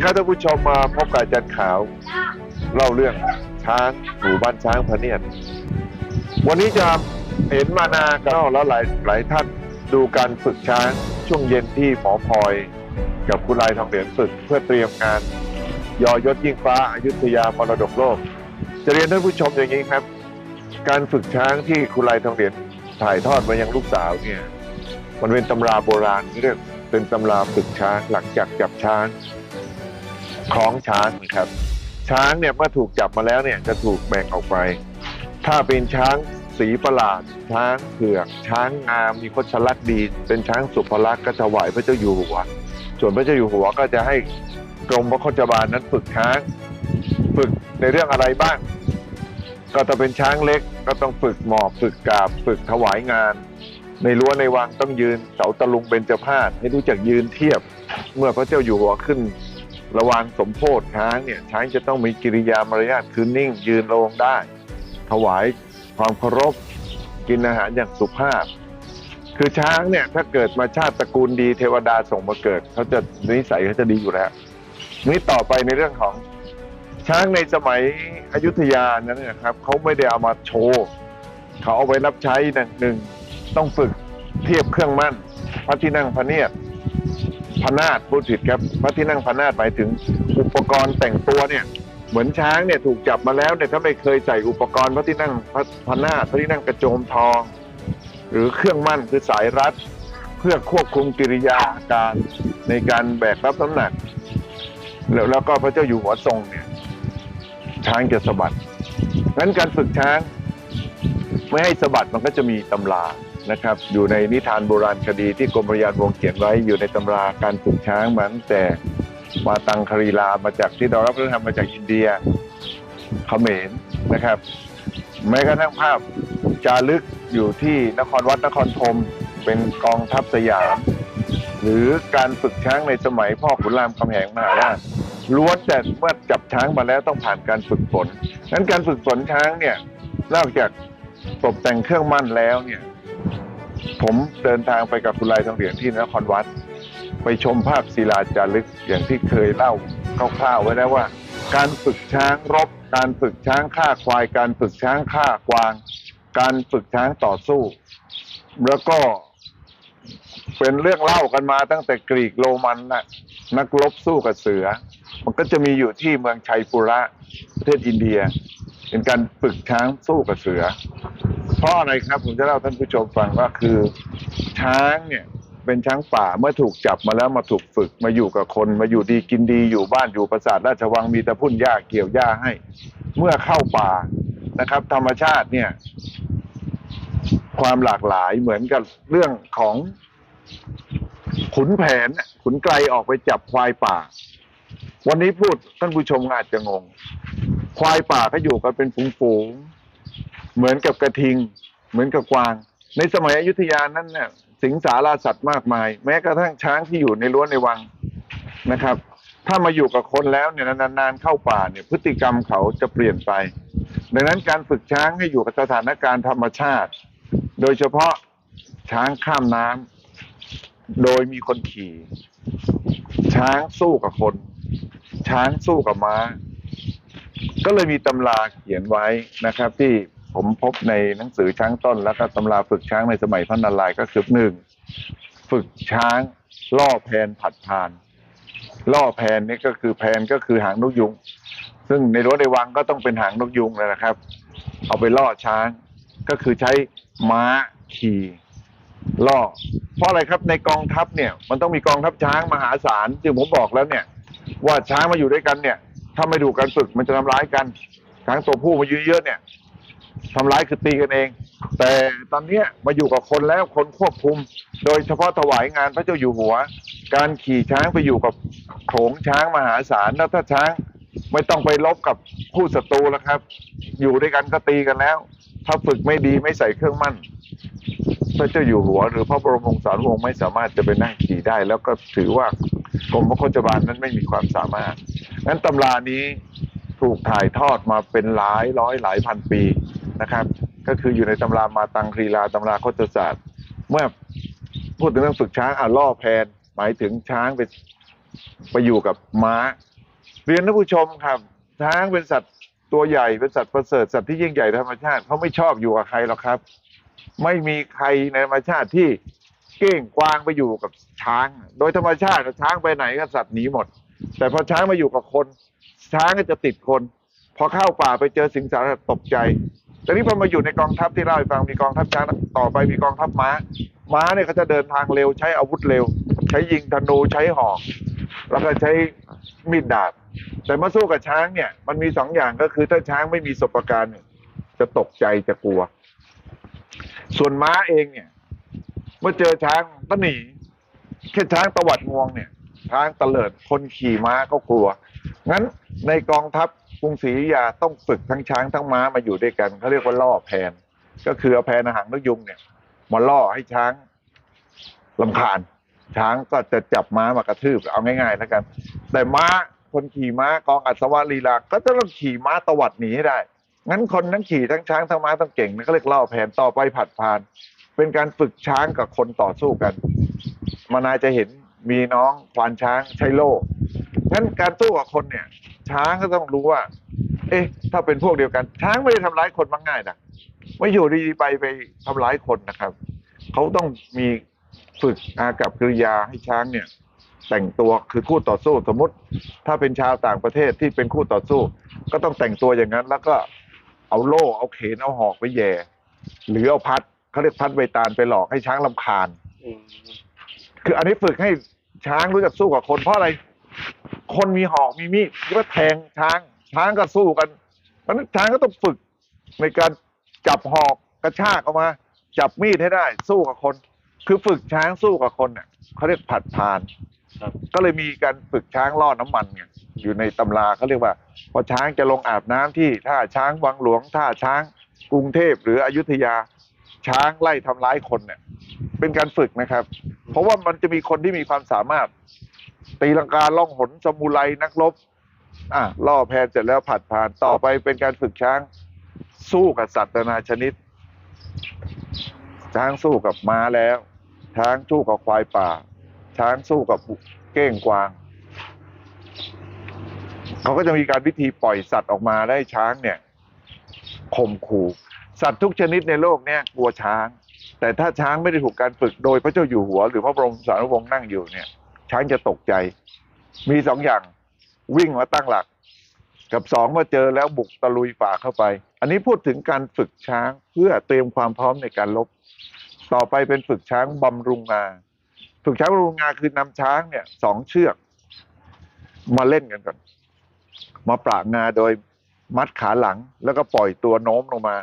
ดีครับท่านผู้ชมมาพบกับอาจารย์ขาว เล่าเรื่องช้างหมู่บ้านช้างพะเนียด วันนี้จะเห็นมานากันแล้วหลายหลายท่านดูการฝึกช้างช่วงเย็นที่หมอพลอย กับคุณลายทองเหรียญฝึกเพื่อเตรียมงาน ยอยศยิ่งฟ้าอายุทยามรดกโลก จะเรียนท่านผู้ชมอย่างนี้ครับ การฝึกช้างที่คุณลายทองเหรียญถ่ายทอดมายังลูกสาวเนี่ยมันเป็นตำราโบราณเรียกเป็นตำราฝึกช้างหลังจากจับช้าง คล้องช้างนะครับ ช้างเนี่ยเมื่อถูกจับมาแล้วเนี่ยจะถูกแบ่งออกไป ถ้าเป็นช้างสีประหลาด ช้างเผือก ช้างงามมีคชลักษณ์ดี เป็นช้างสุภลักษณ์ก็ถวายพระเจ้าอยู่หัว ส่วนพระเจ้าอยู่หัวก็จะให้กรมพระคจบาลนั้นฝึกช้าง ฝึกในเรื่องอะไรบ้าง ก็ถ้าเป็นช้างเล็กก็ต้องฝึกหมอบฝึกกาบ ฝึกถวายงาน ในรั้วในวังต้องยืนเสาตะลุงเบญจพาสให้รู้จักยืนเทียบ เมื่อพระเจ้าอยู่หัวขึ้น ระหวางสมโพธิช้างเนี่ยช้างจะต้องมีกิริยามารยาทคือนิ่งยืนลงได้ ถวายความเคารพกินอาหารอย่างสุภาพ คือช้างเนี่ยถ้าเกิดมาชาติตระกูลดีเทวดาส่งมาเกิดเขาจะนิสัยเขาจะดีอยู่แล้วนี่ต่อไปในเรื่องของช้างในสมัยอยุธยานั้นนะครับเขาไม่ได้เอามาโชว์เขาเอาไว้รับใช้หนึ่งหนึ่งต้องฝึกเทียบเครื่องมั่นพระที่นั่งพระเนียด พนาฏพูดผิดครับพระที่นั่งพนาฏหมายถึงอุปกรณ์แต่งตัวเนี่ยเหมือนช้างเนี่ยถูกจับมาแล้วเนี่ยถ้าไม่เคยใส่อุปกรณ์พระที่นั่งพระพนาฏพระที่นั่งกระโจมทอง หรือเครื่องมั่นคือสายรัดเพื่อควบคุมกิริยาอาการในการแบกรับน้ำหนัก แล้วแล้วก็พระเจ้าอยู่หัวทรงเนี่ยช้างจะสะบัดงั้นการฝึกช้าง ไม่ให้สะบัดมันก็จะมีตำรา นะครับอยู่ในนิทานโบราณคดีที่กรมพยานวงเขียนไว้อยู่ในตำราการฝึกช้างมาตั้งแต่มาตังครีลามาจากที่เรารับวัฒนธรรมมาจากอินเดียเขมรนะครับ แม้กระทั่งภาพจารึกอยู่ที่นครวัดนครธมเป็นกองทัพสยาม หรือการฝึกช้างในสมัยพ่อขุนรามคำแหงมหาราชล้วนแต่เมื่อจับช้างมาแล้วต้องผ่านการฝึกฝนนั้นการฝึกฝนช้างเนี่ยนอกจากตกแต่งเครื่องมั่นแล้วเนี่ย ผมเดินทางไปกับคุณลายทองเหรียญที่นครวัด ไปชมภาพศิลาจารึกอย่างที่เคยเล่าคร่าวๆไว้แล้วว่า การฝึกช้างรบ การฝึกช้างฆ่าควาย การฝึกช้างฆ่ากวาง การฝึกช้างต่อสู้ แล้วก็ เป็นเรื่องเล่ากันมาตั้งแต่กรีกโรมันนะนักรบสู้กับเสือ มันก็จะมีอยู่ที่เมืองชัยปุระประเทศอินเดีย เป็นการฝึกช้างสู้กับเสือ เพราะอะไรครับผมจะเล่าท่านผู้ชมฟังว่าคือช้างเนี่ยเป็นช้างป่าเมื่อถูกจับมาแล้วมาถูกฝึกมาอยู่กับคนมาอยู่ดีกินดีอยู่บ้านอยู่ปราสาทราชวังมีแต่พุ่นหญ้าเกี่ยวหญ้าให้ เมื่อเข้าป่านะครับ ธรรมชาติเนี่ย ความหลากหลายเหมือนกับเรื่องของ ขุนแผนขุนไกลออกไปจับควายป่า วันนี้พูดท่านผู้ชมอาจจะงง ควายป่าเขาอยู่กันเป็นฝูงๆเหมือนกับกระทิง เหมือนกับกวาง ในสมัยอยุธยานั้นเนี่ยสิงสาราสัตว์มากมาย แม้กระทั่งช้างที่อยู่ในรั้วในวังนะครับ ถ้ามาอยู่กับคนแล้วเนี่ยนานๆเข้าป่าเนี่ยพฤติกรรมเขาจะเปลี่ยนไป ดังนั้นการฝึกช้างให้อยู่กับสถานการณ์ธรรมชาติ โดยเฉพาะช้างข้ามน้ำ โดยมีคนขี่ ช้างสู้กับคน ช้างสู้กับม้า ก็เลยมีตำราเขียนไว้นะครับ ที่ผมพบในหนังสือช้างต้น แล้วก็ตำราฝึกช้างในสมัยพระนารายณ์ก็คือหนึ่งฝึกช้างล่อแพนผัดพานล่อแพนนี่ก็คือแพนก็คือหางนกยุง ซึ่งในรั้วในวังก็ต้องเป็นหางนกยุงเลยนะครับ เอาไปล่อช้าง ก็คือใช้ม้าขี่ ล่อเพราะอะไรครับในกองทัพเนี่ยมันต้องมีกองทัพช้างมหาศาลจึงผมบอกแล้วเนี่ย ว่าช้างมาอยู่ด้วยกันเนี่ย ถ้าไม่ดูการฝึกมันจะทำร้ายกันช้างตัวผู้มาเยอะๆเนี่ยทำร้ายคือตีกันเอง แต่ตอนเนี้ยมาอยู่กับคนแล้วคนควบคุม โดยเฉพาะถวายงานพระเจ้าอยู่หัว การขี่ช้างไปอยู่กับโขงช้างมหาศาลแล้วถ้าช้างไม่ต้องไปลบกับผู้ศัตรูแล้วครับ อยู่ด้วยกันก็ตีกันแล้ว ถ้าฝึกไม่ดีไม่ใส่เครื่องมั่น พระเจ้าอยู่หัว หรือพระบรมวงศานุวงศ์ไม่สามารถจะไปนั่งขี่ได้ แล้วก็ถือว่ากรมพระโคจบาลนั้นไม่มีความสามารถนั้นตำรานี้ถูกถ่ายทอดมาเป็นหลายร้อยหลายพันปีนะครับ ก็คืออยู่ในตำรามาตังครีลาตำราโคจศาสตร์ เมื่อพูดถึงเรื่องฝึกช้างอะล่อแพนหมายถึงช้างไปไปอยู่กับม้า เรียนท่านผู้ชมครับ ช้างเป็นสัตว์ตัวใหญ่เป็นสัตว์ประเสริฐสัตว์ที่ยิ่งใหญ่ธรรมชาติเขาไม่ชอบอยู่กับใครหรอกครับ ไม่มีใครในธรรมชาติที่เก้งกวางไปอยู่กับช้าง โดยธรรมชาติช้างไปไหนก็สัตว์หนีหมด แต่พอช้างมาอยู่กับคน ช้างก็จะติดคน พอเข้าป่าไปเจอสิงสารตกใจแต่นี่พอมาอยู่ในกองทัพที่เล่าให้ฟังมีกองทัพช้างต่อไปมีกองทัพม้า ม้าเนี่ยเขาจะเดินทางเร็วใช้อาวุธเร็ว ใช้ยิงธนูใช้หอกแล้วก็ใช้มีดดาบ แต่มาสู้กับช้างเนี่ย มันมีสองอย่างก็คือถ้าช้างไม่มีประสบการณ์เนี่ยจะตกใจจะกลัว ส่วนม้าเองเนี่ย เมื่อเจอช้างก็หนีแค่ช้างตวัดงวงเนี่ย ช้างตะเลิดคนขี่ม้าก็กลัว งั้นในกองทัพกรุงศรีอยุธยาต้องฝึกทั้งช้างทั้งม้ามาอยู่ด้วยกันเขาเรียกว่าล่อแพน ก็คือเอาแพนอาหารนกยุงเนี่ย มาล่อให้ช้างลำคาญ ช้างก็จะจับม้ามากระทืบเอาง่ายๆแล้วกัน แต่ม้าคนขี่ม้ากองอัศวลีลาก็จะต้องขี่ม้าตวัดหนีให้ได้ งั้นคนทั้งขี่ทั้งช้างทั้งม้าต้องเก่งนะเขาเรียกล่อแผนต่อไปผัดพาน เป็นการฝึกช้างกับคนต่อสู้กันมานายจะเห็นมีน้องควานช้างใช้โล่งั้นการสู้กับคนเนี่ย ช้างก็ต้องรู้ว่า เอ๊ะ ถ้าเป็นพวกเดียวกัน ช้างไม่ได้ทำร้ายคนมาง่ายนะไม่อยู่ดีๆไปไปทำร้ายคนนะครับเขาต้องมีฝึกอากับกิริยาให้ช้างเนี่ย แต่งตัวคือคู่ต่อสู้สมมติ ถ้าเป็นชาวต่างประเทศที่เป็นคู่ต่อสู้ ก็ต้องแต่งตัวอย่างนั้น แล้วก็ เอาโล่เอาเขนเอาหอกไปแย่ หรือเอาพัดเขาเรียกพัดใบตาลไปหลอกให้ช้างลำคาญอืมคืออันนี้ฝึกให้ช้างรู้จักสู้กับคนเพราะอะไร คนมีหอกมีมีดก็แทงช้าง ช้างก็สู้กันเพราะฉะนั้นช้างก็ต้องฝึกในการจับหอกกระชากออกมา จับมีดให้ได้ สู้กับคน คือฝึกช้างสู้กับคนเนี่ยเขาเรียกผัดพานครับ ก็เลยมีการฝึกช้างล่อน้ำมันไงอยู่ในตำราเขาเรียกว่า พอช้างจะลงอาบน้ำที่ท่าช้างวังหลวงท่าช้างกรุงเทพหรืออยุธยาช้างไล่ทำร้ายคนเนี่ย เป็นการฝึกนะครับ เพราะว่ามันจะมีคนที่มีความสามารถ ตีลังกาล่องหนสมุไรนักรบอะล่อแพนเสร็จแล้วผัดผ่านต่อไปเป็นการฝึกช้าง สู้กับสัตว์นานาชนิด ช้างสู้กับม้าแล้วช้างสู้กับควายป่า ช้างสู้กับเก้งกวางเขาก็จะมีการวิธีปล่อยสัตว์ออกมาได้ช้างเนี่ยข่มขู่สัตว์ทุกชนิดในโลกเนี่ยกลัวช้าง แต่ถ้าช้างไม่ได้ถูกการฝึกโดยพระเจ้าอยู่หัว หรือพระบรมสารีวงศ์นั่งอยู่เนี่ย ช้างจะตกใจ มีสองอย่างวิ่งมาตั้งหลัก กับสองมาเจอแล้วบุกตะลุยป่าเข้าไป อันนี้พูดถึงการฝึกช้างเพื่อเตรียมความพร้อมในการลบ ต่อไปเป็นฝึกช้างบำรุงงา ฝึกช้างบำรุงงาคือนำช้างเนี่ยสองเชือก มาเล่นกันก่อน มาปราบงาโดยมัดขาหลัง แล้วก็ปล่อยตัวโน้มลงมา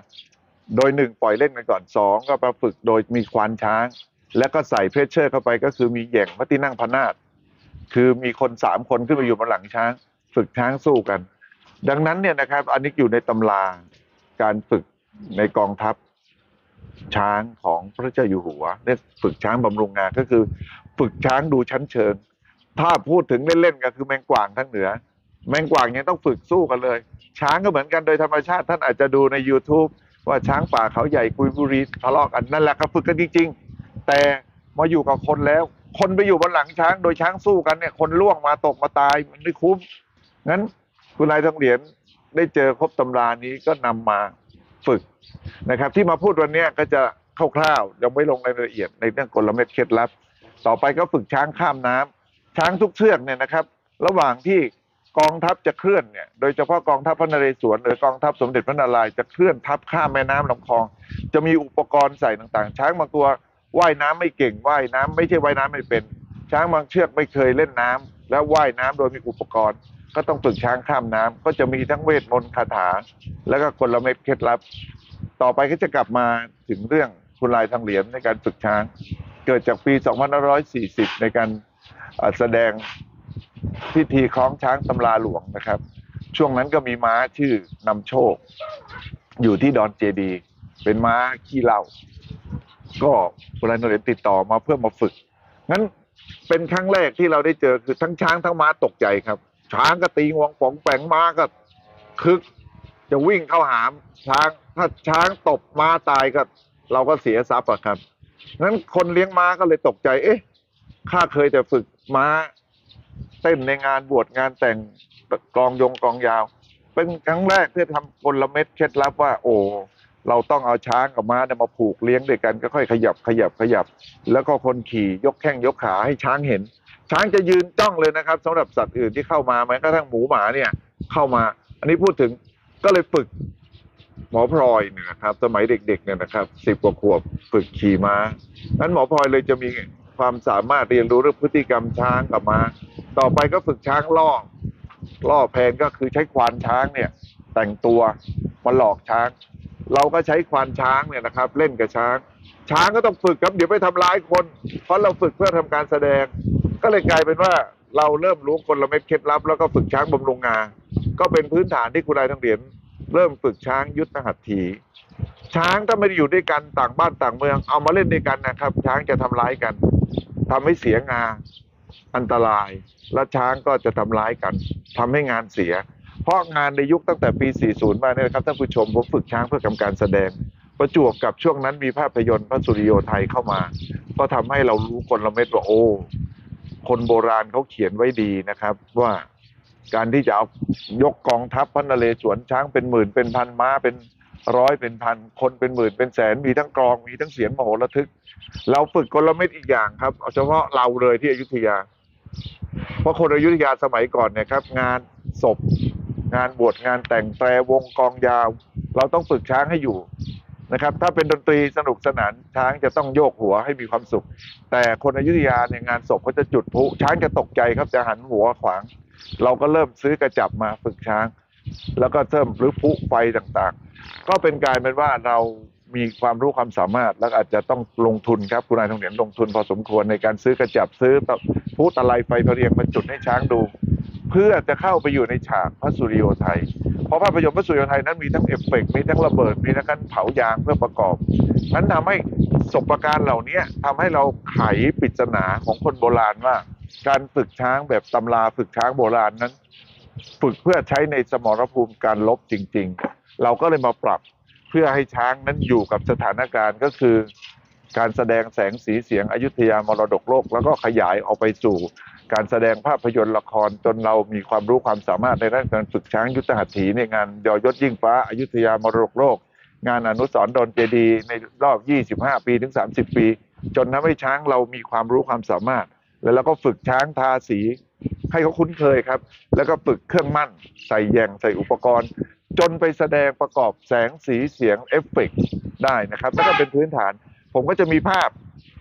โดยหนึ่งปล่อยเล่นกันก่อนสองก็มาฝึกโดยมีควานช้าง แล้วก็ใส่เพรเชอร์เข้าไปก็คือมีแย่งมัที่นั่งพนาดคือมีคนสามคนขึ้นมาอยู่บนหลังช้าง ฝึกช้างสู้กัน ดังนั้นเนี่ยนะครับ อันนี้อยู่ในตำราการฝึกในกองทัพ ช้างของพระเจ้าอยู่หัวเนี่ยฝึกช้างบำรุงงานก็คือ ฝึกช้างดูชั้นเชิง ถ้าพูดถึงเล่นๆก็คือแมงกวางทั้งเหนือ แมงกวางยังต้องฝึกสู้กันเลย ช้างก็เหมือนกันโดยธรรมชาติท่านอาจจะดูใน YouTube ว่าช้างป่าเขาใหญ่กุยบุรีทะเลาะกันนั่นแหละครับฝึกกันจริง ๆ แต่มาอยู่กับคนแล้ว คนไปอยู่บนหลังช้างโดยช้างสู้กันเนี่ย คนล่วงมาตกมาตายมันไม่คุ้มงั้นคุณนายทองเหรียญได้เจอครบตำรานี้ก็นำมา ฝึกนะครับ ที่มาพูดวันนี้ก็จะคร่าวๆยังไม่ลงรายละเอียดในเรื่องกลเม็ดเคล็ดลับ ต่อไปก็ฝึกช้างข้ามน้ำช้างทุกเชือกเนี่ยนะครับ ระหว่างที่กองทัพจะเคลื่อนเนี่ยโดยเฉพาะกองทัพพระนเรศวรหรือกองทัพสมเด็จพระนารายณ์จะเคลื่อนทัพข้ามแม่น้ำลำคลอง จะมีอุปกรณ์ใส่ต่างๆ ช้างบางตัวว่ายน้ำไม่เก่งว่ายน้ำไม่ใช่ว่ายน้ำไม่เป็น ช้างบางเชือกไม่เคยเล่นน้ำแล้วว่ายน้ำโดยมีอุปกรณ์ ก็ต้องฝึกช้างข้ามน้ำก็จะมีทั้งเวทมนต์คาถา แล้วก็กลเม็ดเคล็ดลับ ต่อไปก็จะกลับมาถึงเรื่องคุณลายทางเหรียญในการฝึกช้าง เกิดจากปี 2540 ในการแสดงพิธีคล้องช้างตำราหลวงนะครับ ช่วงนั้นก็มีม้าชื่อนำโชค อยู่ที่ดอนเจดี เป็นม้าขี้เหล้าก็คุณลายทางเหรียญติดต่อมาเพื่อมาฝึกงั้นเป็นครั้งแรกที่เราได้เจอคือทั้งช้างทั้งม้าตกใจครับ ช้างก็ตีงวงป๋องแปงม้าก็คึก จะวิ่งเข้าหามช้างถ้าช้างตบม้าตายก็ เราก็เสียทรัพย์อะครับงั้นคนเลี้ยงม้าก็เลยตกใจ เอ๊ะข้าเคยแต่ฝึกม้า เต้นในงานบวชงานแต่งกองยงกองยาว เป็นครั้งแรกที่ทำกลเม็ดเคล็ดลับว่า โอ้เราต้องเอาช้างกับม้าเนี่ยมาผูกเลี้ยงด้วยกันก็ค่อยขยับขยับขยับ แล้วก็คนขี่ยกแข้งยกขาให้ช้างเห็น ช้างจะยืนจ้องเลยนะครับสำหรับสัตว์อื่นที่เข้ามาแม้กระทั่งหมูหมาเนี่ยเข้ามา อันนี้พูดถึงก็เลยฝึกหมอพลอยเนี่ยนะครับ สมัยเด็กๆเนี่ยนะครับสิบกว่าขวบฝึกขี่ม้านั้นหมอพลอยเลยจะมีความสามารถเรียนรู้เรื่องพฤติกรรมช้างกับม้า ต่อไปก็ฝึกช้างล่อล่อแพนก็คือใช้ควานช้างเนี่ยแต่งตัวมาหลอกช้าง เราก็ใช้ควานช้างเนี่ยนะครับ เล่นกับช้าง ช้างก็ต้องฝึกครับเดี๋ยวไปทำร้ายคน เพราะเราฝึกเพื่อทำการแสดง ก็เลยกลายเป็นว่าเราเริ่มรู้กลเม็ดเคล็ดลับ แล้วก็ฝึกช้างบำรุงงา ก็เป็นพื้นฐานที่คุณนายทองเหรียญเริ่มฝึกช้างยุทธหัตถี ช้างถ้าไม่ได้อยู่ด้วยกันต่างบ้านต่างเมือง เอามาเล่นด้วยกันนะครับ ช้างจะทำร้ายกันทำให้เสียงาอันตราย และช้างก็จะทำร้ายกันทำให้งานเสีย เพราะงานในยุคตั้งแต่ปี 40 มาเนี่ยนะครับท่านผู้ชมผมฝึกช้างเพื่อทำการแสดง ประจวบกับช่วงนั้นมีภาพยนตร์พระสุริโยไทยเข้ามา ก็ทำให้เรารู้กลเม็ดว่าโอ้ คนโบราณเขาเขียนไว้ดีนะครับ ว่าการที่จะเอายกกองทัพพระนเรศวรช้างเป็นหมื่นเป็นพันม้าเป็นร้อยเป็นพันคนเป็นหมื่นเป็นแสนมีทั้งกรองมีทั้งเสียงมโหระทึก เราฝึกกลเม็ดอีกอย่างครับเอาเฉพาะเราเลยที่อยุธยา เพราะคนอยุธยาสมัยก่อนเนี่ยครับ งานศพ งานบวชงานแต่งแตรวงกองยาว เราต้องฝึกช้างให้อยู่ นะครับ ถ้าเป็นดนตรีสนุกสนานช้างจะต้องโยกหัวให้มีความสุข แต่คนอยุธยาเนี่ยงานศพเขาจะจุดพลุช้างจะตกใจครับจะหันหัวขวาง เราก็เริ่มซื้อกระจับมาฝึกช้าง แล้วก็เริ่มหรือพลุไฟต่างๆ ก็เป็นกลารเป็นว่าเรามีความรู้ความสามารถแล้วอาจจะต้องลงทุนครับคุณนายทองเหรียญลงทุนพอสมควรในการซื้อกระจับซื้อพลุตะไลไฟพเรียงมาจุดให้ช้างดู เพื่อจะเข้าไปอยู่ในฉากพระสุริโยไทย เพราะภาพยนตร์พระสุริโยไทยนั้นมีทั้งเอฟเฟกต์มีทั้งระเบิด มีทั้งการเผายางเพื่อประกอบ นั้นทำให้ศพประการเหล่านี้ทำให้เราไขปริศนาของคนโบราณว่า การฝึกช้างแบบตำราฝึกช้างโบราณนั้น ฝึกเพื่อใช้ในสมรภูมิการลบจริง ๆ เราก็เลยมาปรับเพื่อให้ช้างนั้นอยู่กับสถานการณ์ก็คือ การแสดงแสงสีเสียงอยุธยามรดกโลก แล้วก็ขยายออกไปสู่ การแสดงภาพยนตร์ละครจนเรามีความรู้ความสามารถในด้านการฝึกช้างยุทธหัตถีในงานยอยศยิ่งฟ้าอายุทยามรดกโลก งานอนุสรณ์ดนเจดีในรอบ 25 ปีถึง 30 ปี จนทำให้ช้างเรามีความรู้ความสามารถ แล้วเราก็ฝึกช้างทาสีให้เขาคุ้นเคยครับ แล้วก็ฝึกเครื่องมั่น ใส่แยงใส่อุปกรณ์ จนไปแสดงประกอบแสงสีเสียงเอฟเฟกต์ได้นะครับแล้วก็เป็นพื้นฐาน ผมก็จะมีภาพ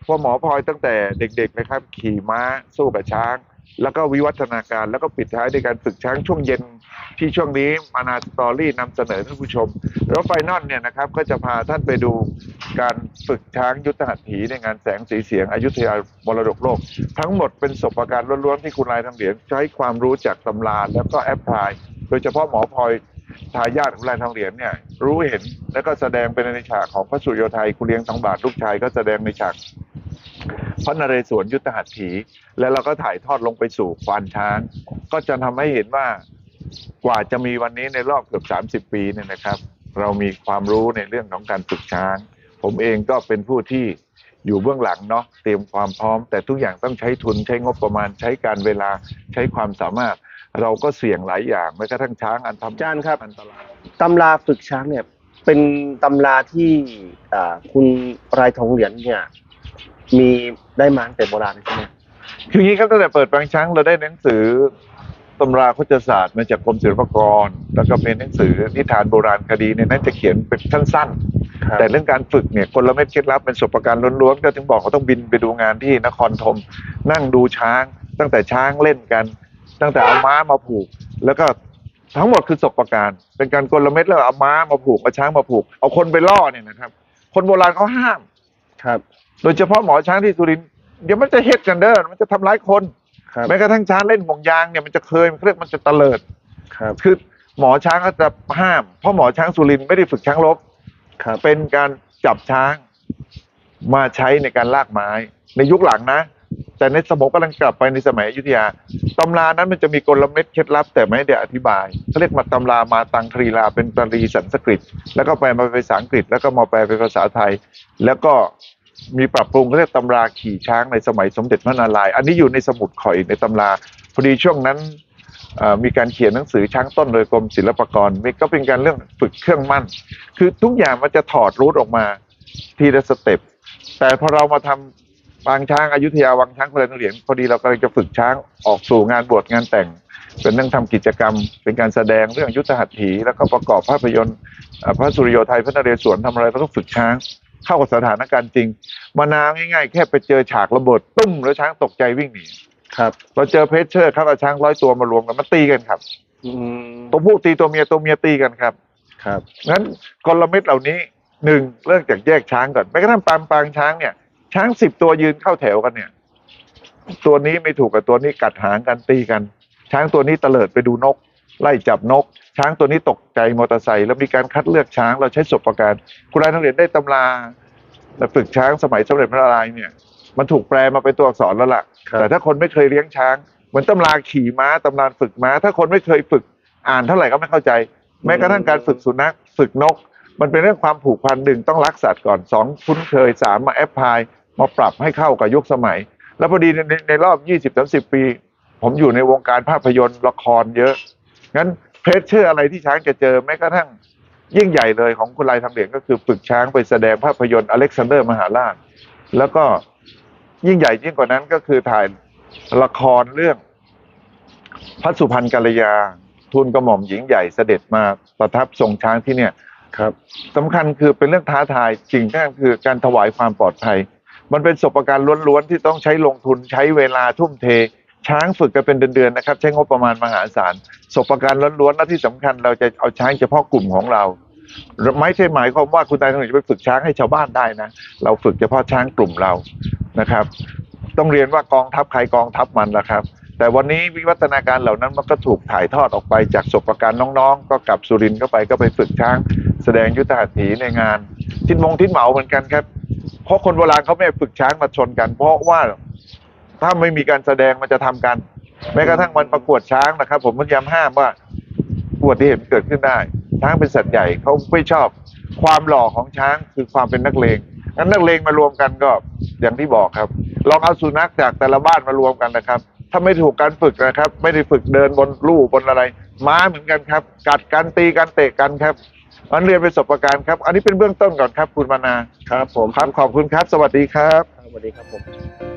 พ่อหมอพลอยตั้งแต่เด็กๆนะครับ ขี่ม้าสู้กับช้าง แล้วก็วิวัฒนาการแล้วก็ปิดท้ายด้วยการฝึกช้างช่วงเย็นที่ช่วงนี้มานาสตอรี่นำเสนอท่านผู้ชม แล้วไฟนอลเนี่ยนะครับก็จะพาท่านไปดูการฝึกช้างยุทธหัตถีในงานแสงสีเสียงอายุธยามรดกโลก ทั้งหมดเป็นศพการล้วนๆที่คุณนายทองเหรียญใช้ความรู้จากตำราแล้วก็แอปพลายโดยเฉพาะหมอพลอยทายาทของนายทองเหรียญเนี่ยรู้เห็นแล้วก็แสดงเป็นในฉากของพระสุโยไทยคุณเลี้ยงทองบาทลูกชายก็แสดงในฉาก พระนเรศวรยุทธหัตถี แล้วเราก็ถ่ายทอดลงไปสู่ควานช้าง ก็จะทำให้เห็นว่ากว่าจะมีวันนี้ในรอบเกือบ 30 ปีเนี่ยนะครับ เรามีความรู้ในเรื่องของการฝึกช้าง ผมเองก็เป็นผู้ที่อยู่เบื้องหลังเนาะเตรียมความพร้อม แต่ทุกอย่างต้องใช้ทุนใช้งบประมาณใช้การเวลาใช้ความสามารถ เราก็เสี่ยงหลายอย่างแม้กระทั่งช้างอันทำอาจารย์ครับอันตรายตำราฝึกช้างเนี่ยเป็นตำราที่อ่าคุณรายทองเหรียญเนี่ย มีได้มาตั้งแต่โบราณใช่ไหมคืออย่างนี้ครับตั้งแต่เปิดปางช้างเราได้หนังสือตำราโคจศาสตร์มาจากกรมศิลปากร แล้วก็เป็นหนังสือนิทานโบราณคดีเนี่ยนั้นจะเขียนเป็นสั้นๆ แต่เรื่องการฝึกเนี่ยกลเม็ดเคล็ดลับเป็นประสบการณ์ล้วนๆ ก็ถึงบอกเขาต้องบินไปดูงานที่นครธมนั่งดูช้าง ตั้งแต่ช้างเล่นกัน ตั้งแต่เอาม้ามาผูก แล้วก็ทั้งหมดคือประสบการณ์เป็นการกลเม็ดแล้วเอาม้ามาผูกเอาช้างมาผูก เอาคนไปล่อเนี่ยนะครับ คนโบราณเขาห้ามครับ โดยเฉพาะหมอช้างที่สุรินทร์เดี๋ยวมันจะเฮ็ดกันเด้อมันจะทำร้ายคนครับ แม้กระทั่งช้างเล่นห่วงยางเนี่ยมันจะเคยมันเรียกมันจะเตลิด ครับ คือหมอช้างก็จะห้าม เพราะหมอช้างสุรินทร์ไม่ได้ฝึกช้างรบครับ เป็นการจับช้างมาใช้ในการลากไม้ ในยุคหลังนะ แต่ในสมองกำลังกลับไปในสมัยอยุธยาตำรานั้นมันจะมีกลเม็ดเคล็ดลับ แต่ไม่ได้อธิบายเขาเรียกมาตำรามาตังครีลาเป็นตรีสันสกฤต แล้วก็แปลมาเป็นภาษาอังกฤษ แล้วก็มาแปลเป็นภาษาไทย แล้วก็ มีปรับปรุงเขาเรียกตำราขี่ช้างในสมัยสมเด็จพระนารายณ์อันนี้อยู่ในสมุดข่อยในตำราพอดีช่วงนั้นมีการเขียนหนังสือช้างต้นโดยกรมศิลปากรมีก็เป็นการเรื่องฝึกเครื่องมั่น คือทุกอย่างมันจะถอดรูทออกมาทีละสเต็ปแต่พอเรามาทำปางช้างอายุทยาวังช้างพลเหรียญพอดีเรากำลังจะฝึกช้างออกสู่งานบวชงานแต่ง เป็นเรื่องทำกิจกรรม เป็นการแสดงเรื่องยุทธหัตถี แล้วก็ประกอบภาพยนตร์พระสุริโยไทยพระนเรศวรทำอะไรเราต้องฝึกช้าง เข้ากับสถานการณ์จริง มานาวง่ายๆ แค่ไปเจอฉากระเบิดตุ้มแล้วช้างตกใจวิ่งหนีครับ เราเจอเพชเชอร์ครับเอาช้างร้อยตัวมารวมกันมันตีกันครับอืมตัวผู้ตีตัวเมียตัวเมียตีกันครับ ครับงั้นกลเม็ดเหล่านี้หนึ่งเริ่มจากแยกช้างก่อนแม้กระทั่งปางปางช้างเนี่ย ช้างสิบตัวยืนเข้าแถวกันเนี่ย ตัวนี้ไม่ถูกกับตัวนี้กัดหางกันตีกัน ช้างตัวนี้เตลิดไปดูนก ไล่จับนก ช้างตัวนี้ตกใจมอเตอร์ไซค์แล้วมีการคัดเลือกช้างเราใช้ศพประการคุณนายนักเรียนได้ตำราและฝึกช้างสมัยสมเด็จพระนารายณ์เนี่ย มันถูกแปลมาเป็นตัวอักษรแล้วล่ะครับแต่ถ้าคนไม่เคยเลี้ยงช้างเหมือนตำราขี่ม้าตำราฝึกม้า ถ้าคนไม่เคยฝึกอ่านเท่าไหร่ก็ไม่เข้าใจ แม้กระทั่งการฝึกสุนัขฝึกนก มันเป็นเรื่องความผูกพันหนึ่งต้องรักสัตว์ก่อนสองคุ้นเคยสามมาแอปพลายมาปรับให้เข้ากับยุคสมัย แล้วพอดีในในในรอบยี่สิบสาสิบปี ผมอยู่ในวงการภาพยนตร์ละครเยอะ งั้นเพชรเชื่ออะไรที่ช้างจะเจอแม้กระทั่งยิ่งใหญ่เลยของคุณลายทางเหลียงก็คือฝึกช้างไปแสดงภาพยนตร์อเล็กซานเดอร์มหาราช แล้วก็ยิ่งใหญ่ยิ่งกว่านั้นก็คือถ่ายละครเรื่องพระสุพรรณกัลยาทูลกระหม่อมหญิงใหญ่เสด็จมาประทับทรงช้างที่เนี่ยครับสำคัญคือเป็นเรื่องท้าทายสิ่งที่สำคัญคือการถวายความปลอดภัย มันเป็นประสบการณ์ล้วนๆที่ต้องใช้ลงทุนใช้เวลาทุ่มเท ช้างฝึกกันเป็นเดือนๆนะครับ ใช้งบประมาณมหาศาลประการล้วนๆและที่สำคัญเราจะเอาช้างเฉพาะกลุ่มของเรา ไม่ใช่หมายความว่าคุณนายท่านจะไปฝึกช้างให้ชาวบ้านได้นะ เราฝึกเฉพาะช้างกลุ่มเรานะครับ ต้องเรียนว่ากองทัพใครกองทัพมันละครับ แต่วันนี้วิวัฒนาการเหล่านั้นมันก็ถูกถ่ายทอดออกไปจากประการน้องๆ ก็กลับสุรินทร์เข้าไปก็ไปฝึกช้าง แสดงยุทธหัตถีในงาน ทิศมงทิศเหมาเหมือนกันครับ เพราะคนโบราณเขาไม่ฝึกช้างมาชนกัน เพราะว่า ถ้าไม่มีการแสดงมันจะทำกัน แม้กระทั่งวันประกวดช้างนะครับ ผมพยายามห้ามว่าอุบัติเหตุเกิดขึ้นได้ ช้างเป็นสัตว์ใหญ่เขาไม่ชอบความหล่อของช้างคือความเป็นนักเลงงั้นนักเลงมารวมกันก็อย่างที่บอกครับ ลองเอาสุนัขจากแต่ละบ้านมารวมกันนะครับ ถ้าไม่ถูกการฝึกนะครับ ไม่ได้ฝึกเดินบนลู่บนอะไร ม้าเหมือนกันครับ กัดกันตีกันเตะกันครับอันเรียนเป็นประสบการณ์ครับ อันนี้เป็นเบื้องต้นก่อนครับคุณมานาครับผมครับขอบคุณครับ สวัสดีครับสวัสดีครับผม